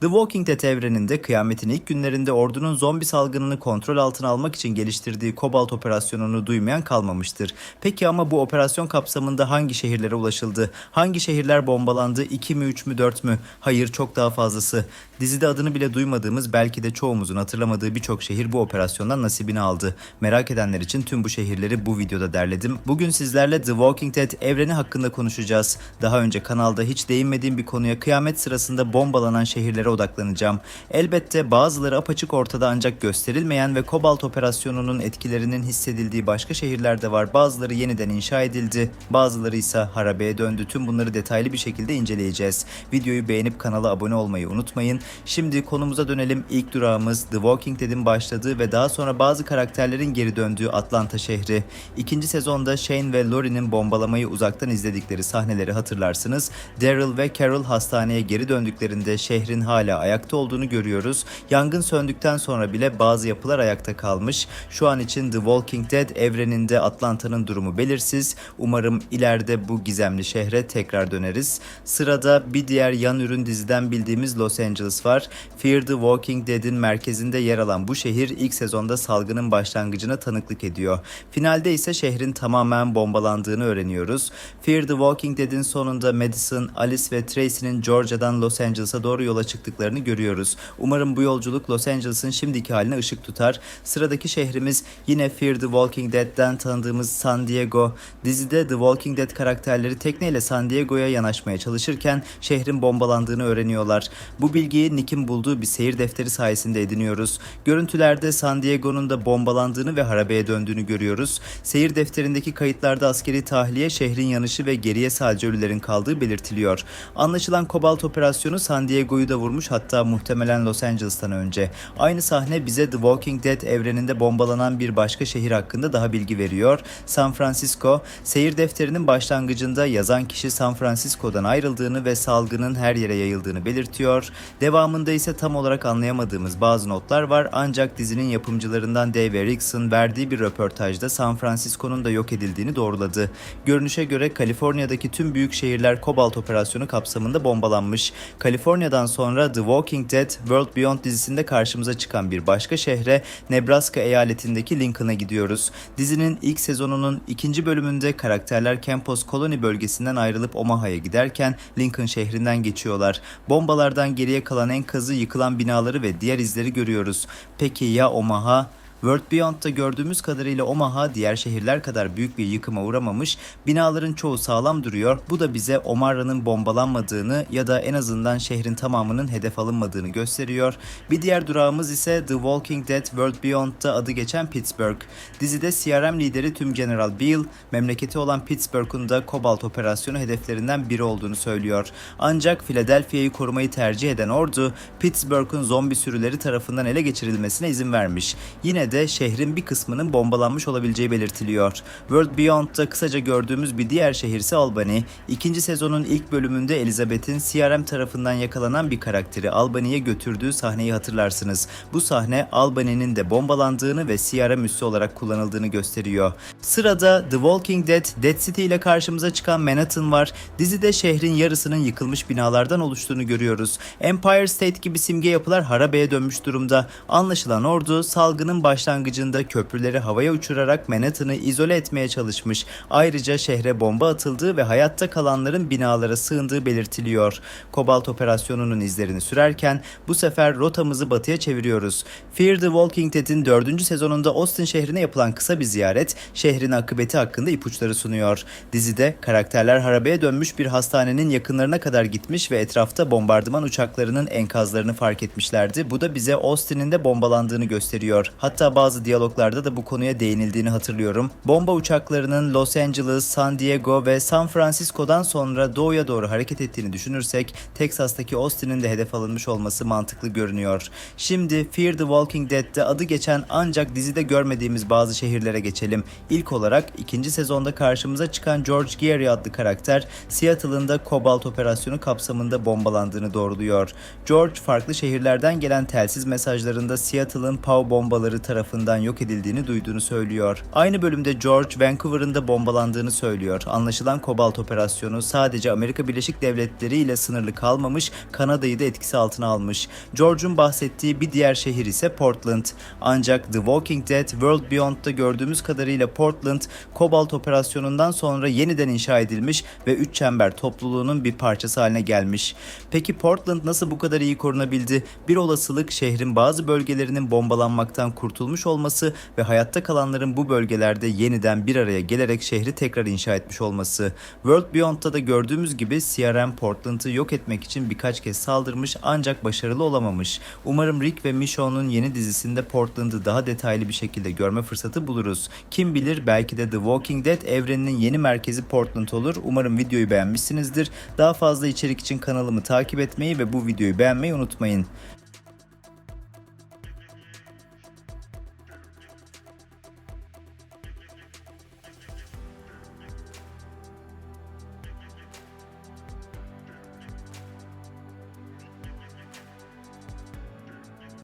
The Walking Dead evreninde kıyametin ilk günlerinde ordunun zombi salgınını kontrol altına almak için geliştirdiği Kobalt operasyonunu duymayan kalmamıştır. Peki ama bu operasyon kapsamında hangi şehirlere ulaşıldı? Hangi şehirler bombalandı? 2 mi 3 mü 4 mü? Hayır çok daha fazlası. Dizide adını bile duymadığımız belki de çoğumuzun hatırlamadığı birçok şehir bu operasyondan nasibini aldı. Merak edenler için tüm bu şehirleri bu videoda derledim. Bugün sizlerle The Walking Dead evreni hakkında konuşacağız. Daha önce kanalda hiç değinmediğim bir konuya kıyamet sırasında bombalanan şehirlere odaklanacağım. Elbette bazıları apaçık ortada ancak gösterilmeyen ve Kobalt operasyonunun etkilerinin hissedildiği başka şehirler de var. Bazıları yeniden inşa edildi, bazıları ise harabeye döndü. Tüm bunları detaylı bir şekilde inceleyeceğiz. Videoyu beğenip kanala abone olmayı unutmayın. Şimdi konumuza dönelim. İlk durağımız The Walking Dead'in başladığı ve daha sonra bazı karakterlerin geri döndüğü Atlanta şehri. İkinci sezonda Shane ve Lori'nin bombalamayı uzaktan izledikleri sahneleri hatırlarsınız. Daryl ve Carol hastaneye geri döndüklerinde şehrin hala ayakta olduğunu görüyoruz. Yangın söndükten sonra bile bazı yapılar ayakta kalmış. Şu an için The Walking Dead evreninde Atlanta'nın durumu belirsiz. Umarım ileride bu gizemli şehre tekrar döneriz. Sırada bir diğer yan ürün diziden bildiğimiz Los Angeles var. Fear the Walking Dead'in merkezinde yer alan bu şehir ilk sezonda salgının başlangıcına tanıklık ediyor. Finalde ise şehrin tamamen bombalandığını öğreniyoruz. Fear the Walking Dead'in sonunda Madison, Alice ve Tracy'nin Georgia'dan Los Angeles'a doğru yola çıktıklarını görüyoruz. Umarım bu yolculuk Los Angeles'ın şimdiki haline ışık tutar. Sıradaki şehrimiz yine Fear the Walking Dead'den tanıdığımız San Diego. Dizide The Walking Dead karakterleri tekneyle San Diego'ya yanaşmaya çalışırken şehrin bombalandığını öğreniyorlar. Bu bilgiyi Nick'in bulduğu bir seyir defteri sayesinde ediniyoruz. Görüntülerde San Diego'nun da bombalandığını ve harabeye döndüğünü görüyoruz. Seyir defterindeki kayıtlarda askeri tahliye, şehrin yanışı ve geriye sadece ölülerin kaldığı belirtiliyor. Anlaşılan Kobalt operasyonu San Diego'yu da vurmuş hatta muhtemelen Los Angeles'tan önce. Aynı sahne bize The Walking Dead evreninde bombalanan bir başka şehir hakkında daha bilgi veriyor. San Francisco, seyir defterinin başlangıcında yazan kişi San Francisco'dan ayrıldığını ve salgının her yere yayıldığını belirtiyor. Devamında ise tam olarak anlayamadığımız bazı notlar var ancak dizinin yapımcılarından Dave Erickson verdiği bir röportajda San Francisco'nun da yok edildiğini doğruladı. Görünüşe göre Kaliforniya'daki tüm büyük şehirler Kobalt operasyonu kapsamında bombalanmış. Kaliforniya'dan sonra The Walking Dead World Beyond dizisinde karşımıza çıkan bir başka şehre Nebraska eyaletindeki Lincoln'a gidiyoruz. Dizinin ilk sezonunun ikinci bölümünde karakterler Campos Colony bölgesinden ayrılıp Omaha'ya giderken Lincoln şehrinden geçiyorlar. Bombalardan geriye kalan enkazı, yıkılan binaları ve diğer izleri görüyoruz. Peki ya Omaha? World Beyond'da gördüğümüz kadarıyla Omaha diğer şehirler kadar büyük bir yıkıma uğramamış, binaların çoğu sağlam duruyor. Bu da bize Omarra'nın bombalanmadığını ya da en azından şehrin tamamının hedef alınmadığını gösteriyor. Bir diğer durağımız ise The Walking Dead World Beyond'da adı geçen Pittsburgh. Dizide CRM lideri tüm General Beale, memleketi olan Pittsburgh'un da Kobalt operasyonu hedeflerinden biri olduğunu söylüyor. Ancak Philadelphia'yı korumayı tercih eden ordu, Pittsburgh'un zombi sürüleri tarafından ele geçirilmesine izin vermiş. Yine de şehrin bir kısmının bombalanmış olabileceği belirtiliyor. World Beyond'da kısaca gördüğümüz bir diğer şehir ise Albany. İkinci sezonun ilk bölümünde Elizabeth'in CRM tarafından yakalanan bir karakteri Albany'ye götürdüğü sahneyi hatırlarsınız. Bu sahne Albany'nin de bombalandığını ve CRM üssü olarak kullanıldığını gösteriyor. Sırada The Walking Dead, Dead City ile karşımıza çıkan Manhattan var. Dizide şehrin yarısının yıkılmış binalardan oluştuğunu görüyoruz. Empire State gibi simge yapılar harabeye dönmüş durumda. Anlaşılan ordu salgının başlangıcında köprüleri havaya uçurarak Manhattan'ı izole etmeye çalışmış. Ayrıca şehre bomba atıldığı ve hayatta kalanların binalara sığındığı belirtiliyor. Kobalt operasyonunun izlerini sürerken bu sefer rotamızı batıya çeviriyoruz. Fear the Walking Dead'in 4. sezonunda Austin şehrine yapılan kısa bir ziyaret şehrin akıbeti hakkında ipuçları sunuyor. Dizide karakterler harabeye dönmüş bir hastanenin yakınlarına kadar gitmiş ve etrafta bombardıman uçaklarının enkazlarını fark etmişlerdi. Bu da bize Austin'in de bombalandığını gösteriyor. Hatta bazı diyaloglarda da bu konuya değinildiğini hatırlıyorum. Bomba uçaklarının Los Angeles, San Diego ve San Francisco'dan sonra doğuya doğru hareket ettiğini düşünürsek Texas'taki Austin'in de hedef alınmış olması mantıklı görünüyor. Şimdi Fear the Walking Dead'de adı geçen ancak dizide görmediğimiz bazı şehirlere geçelim. İlk olarak ikinci sezonda karşımıza çıkan George Gary adlı karakter Seattle'ın da Kobalt operasyonu kapsamında bombalandığını doğruluyor. George farklı şehirlerden gelen telsiz mesajlarında Seattle'ın POW bombaları tarafından tarafından yok edildiğini duyduğunu söylüyor. Aynı bölümde George Vancouver'ın da bombalandığını söylüyor. Anlaşılan Kobalt operasyonu sadece Amerika Birleşik Devletleri ile sınırlı kalmamış, Kanada'yı da etkisi altına almış. George'un bahsettiği bir diğer şehir ise Portland. Ancak The Walking Dead World Beyond'da gördüğümüz kadarıyla Portland, Kobalt operasyonundan sonra yeniden inşa edilmiş ve üç çember topluluğunun bir parçası haline gelmiş. Peki Portland nasıl bu kadar iyi korunabildi? Bir olasılık şehrin bazı bölgelerinin bombalanmaktan kurtulmuş olması ve hayatta kalanların bu bölgelerde yeniden bir araya gelerek şehri tekrar inşa etmiş olması. World Beyond'da da gördüğümüz gibi CRM Portland'ı yok etmek için birkaç kez saldırmış ancak başarılı olamamış. Umarım Rick ve Michonne'un yeni dizisinde Portland'ı daha detaylı bir şekilde görme fırsatı buluruz. Kim bilir belki de The Walking Dead evreninin yeni merkezi Portland olur. Umarım videoyu beğenmişsinizdir. Daha fazla içerik için kanalımı takip etmeyi ve bu videoyu beğenmeyi unutmayın.